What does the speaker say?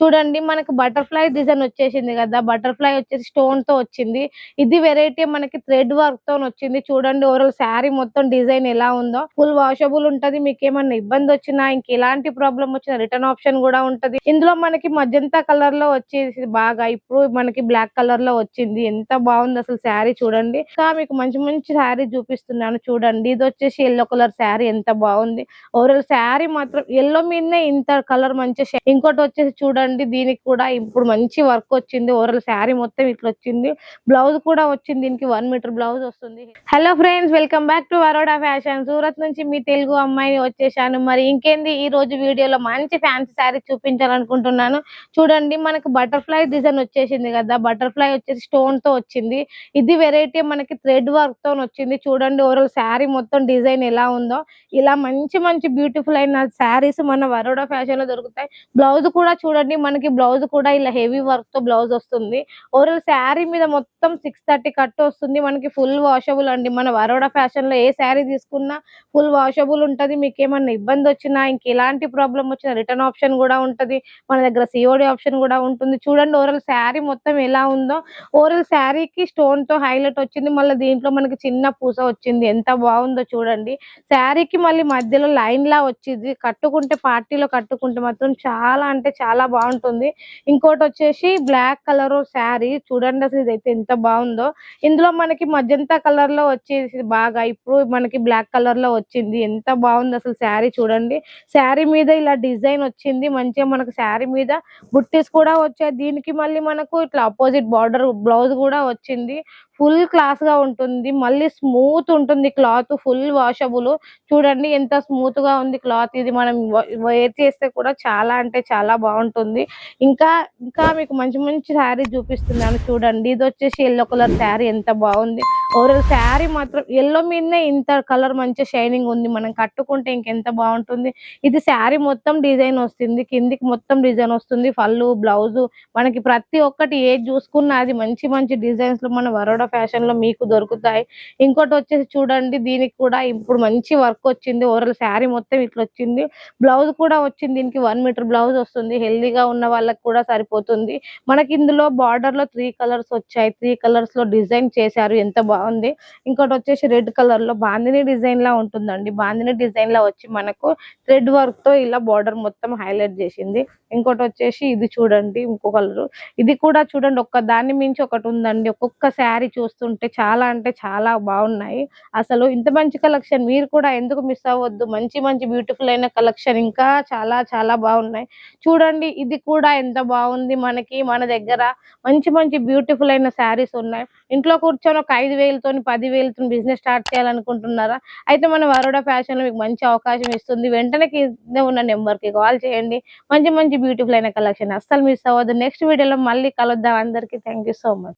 చూడండి మనకి butterfly design వచ్చేసింది కదా బటర్ఫ్లై వచ్చేసి స్టోన్తో వచ్చింది. ఇది వెరైటీ మనకి థ్రెడ్ వర్క్తో వచ్చింది. చూడండి ఓవరాల్ శారీ మొత్తం డిజైన్ ఎలా ఉందో. ఫుల్ వాషబుల్ ఉంటది మీకు ఏమన్నా ఇబ్బంది వచ్చినా ఇంక ఎలాంటి ప్రాబ్లం వచ్చినా రిటర్న్ ఆప్షన్ కూడా ఉంటది. ఇందులో మనకి మజంతా కలర్లో వచ్చేసి బాగా. ఇప్పుడు మనకి బ్లాక్ కలర్లో వచ్చింది. ఎంత బాగుంది అసలు శారీ చూడండి. ఇంకా మీకు మంచి మంచి శారీ చూపిస్తున్నాను చూడండి. ఇది వచ్చేసి ఎల్లో కలర్ శారీ ఎంత బాగుంది. ఓవరాల్ శారీ మాత్రం ఎల్లో మీదనే ఇంత కలర్ మంచి ఇంకోటి వచ్చేసి చూడండి. దీనికి కూడా ఇప్పుడు మంచి వర్క్ వచ్చింది. ఓవరాల్ శారీ మొత్తం ఇట్లా వచ్చింది. బ్లౌజ్ కూడా వచ్చింది. దీనికి వన్ మీటర్ బ్లౌజ్ వస్తుంది. Hello friends welcome back to Varoda fashion. Surat నుంచి మీ తెలుగు అమ్మాయిని వచ్చేసాను మరి ఇంకేంది? ఈ రోజు వీడియోలో మంచి ఫ్యాన్సీ శారీ చూపించాలనుకుంటున్నాను. చూడండి మనకు బటర్ఫ్లై డిజైన్ వచ్చేసింది కదా. బటర్ఫ్లై వచ్చేసి స్టోన్తో వచ్చింది. ఇది వెరైటీ మనకి థ్రెడ్ వర్క్తో వచ్చింది. చూడండి ఓవరాల్ శారీ మొత్తం డిజైన్ ఎలా ఉందో. ఇలా మంచి మంచి బ్యూటిఫుల్ అయిన శారీస్ మన వరోడా ఫ్యాషన్లో దొరుకుతాయి. బ్లౌజ్ కూడా చూడండి మనకి బ్లౌజ్ కూడా ఇలా హెవీ వర్క్తో బ్లౌజ్ వస్తుంది. ఓవరాల్ శారీ మీద మొత్తం సిక్స్ థర్టీ కట్ వస్తుంది. మనకి ఫుల్ వాషబుల్ అండి. మన వరోడా ఫ్యాషన్లో ఏ శారీ తీసుకున్నా ఫుల్ వాషబుల్ ఉంటది. మీకు ఏమన్నా ఇబ్బంది వచ్చినా ఇంక ఎలాంటి ప్రాబ్లం వచ్చినా రిటర్న్ ఆప్షన్ కూడా ఉంటది. మన దగ్గర సిఓడి ఆప్షన్ కూడా ఉంటుంది. చూడండి ఓవరాల్ శారీ మొత్తం ఎలా ఉందో. ఓవరాల్ శారీకి స్టోన్తో హైలైట్ వచ్చింది. మళ్ళీ దీంట్లో మనకి చిన్న పూస వచ్చింది. ఎంత బాగుందో చూడండి. శారీకి మళ్ళీ మధ్యలో లైన్ లా వచ్చింది. కట్టుకుంటే పార్టీలో కట్టుకుంటే మాత్రం చాలా అంటే చాలా బాగుంది. బాగుంటుంది. ఇంకోటి వచ్చేసి బ్లాక్ కలర్ శారీ. చూడండి అసలు ఇదైతే ఎంత బాగుందో. ఇందులో మనకి మజంతా కలర్లో వచ్చేసి బాగా ఇప్పుడు మనకి బ్లాక్ కలర్లో వచ్చింది. ఎంత బాగుంది అసలు శారీ చూడండి. శారీ మీద ఇలా డిజైన్ వచ్చింది. మంచిగా మనకు శారీ మీద బుట్టీస్ కూడా వచ్చాయి. దీనికి మళ్ళీ మనకు ఇట్లా అపోజిట్ బార్డర్ బ్లౌజ్ కూడా వచ్చింది. ఫుల్ క్లాస్గా ఉంటుంది. మళ్ళీ స్మూత్ ఉంటుంది. Cloth full washable. చూడండి ఎంత స్మూత్గా ఉంది క్లాత్. ఇది మనం వేర్ చేస్తే కూడా చాలా అంటే చాలా బాగుంటుంది. ఇంకా ఇంకా మీకు మంచి మంచి శారీ చూపిస్తున్నాను. చూడండి ఇది వచ్చేసి ఎల్లో కలర్ శారీ. ఎంత బాగుంది. ఓవరాల్ శారీ మాత్రం ఎల్లో మీదనే ఇంత కలర్ మంచి షైనింగ్ ఉంది. మనం కట్టుకుంటే ఇంకెంత బాగుంటుంది. ఇది శారీ మొత్తం డిజైన్ వస్తుంది. కిందికి మొత్తం డిజైన్ వస్తుంది. పళ్ళు బ్లౌజ్ మనకి ప్రతి ఒక్కటి ఏది చూసుకున్నా అది మంచి మంచి డిజైన్స్లో మన వరోడా ఫ్యాషన్లో మీకు దొరుకుతాయి. ఇంకోటి వచ్చేసి చూడండి దీనికి కూడా ఇప్పుడు మంచి వర్క్ వచ్చింది. ఓవరాల్ శారీ మొత్తం ఇట్లా వచ్చింది. బ్లౌజ్ కూడా వచ్చింది. దీనికి వన్ మీటర్ బ్లౌజ్ వస్తుంది. హెల్దీగా ఉన్న వాళ్ళకి కూడా సరిపోతుంది. మనకి ఇందులో బార్డర్లో త్రీ కలర్స్ వచ్చాయి. త్రీ కలర్స్లో డిజైన్ చేశారు. ఎంత ఉంది ఇంకోటి వచ్చేసి రెడ్ కలర్లో బాందిని డిజైన్ లా ఉంటుందండి. బాందిని డిజైన్ లా వచ్చి మనకు థ్రెడ్ వర్క్తో ఇలా బార్డర్ మొత్తం హైలైట్ చేసింది. ఇంకోటి వచ్చేసి ఇది చూడండి ఇంకో కలర్. ఇది కూడా చూడండి ఒక్క దాన్ని మించి ఒకటి ఉందండి. ఒక్కొక్క శారీ చూస్తుంటే చాలా అంటే చాలా బాగున్నాయి. అసలు ఇంత మంచి కలెక్షన్ మీరు కూడా ఎందుకు మిస్ అవ్వద్దు. మంచి మంచి బ్యూటిఫుల్ అయిన కలెక్షన్ ఇంకా చాలా చాలా బాగున్నాయి. చూడండి ఇది కూడా ఎంత బాగుంది మనకి మన దగ్గర. మంచి మంచి బ్యూటిఫుల్ అయిన శారీస్ ఉన్నాయి. ఇంట్లో కూర్చొని ఒక ఐదు వేలతో పది వేలతో బిజినెస్ స్టార్ట్ చేయాలనుకుంటున్నారా? అయితే మన వరోడా ఫ్యాషన్లో మీకు మంచి అవకాశం ఇస్తుంది. వెంటనే కింద ఉన్న నెంబర్కి కాల్ చేయండి. మంచి మంచి బ్యూటిఫుల్ అయిన కలెక్షన్ అస్సలు మిస్ అవ్వద్దు. నెక్స్ట్ వీడియోలో మళ్ళీ కలుద్దాం. అందరికీ థ్యాంక్ సో మచ్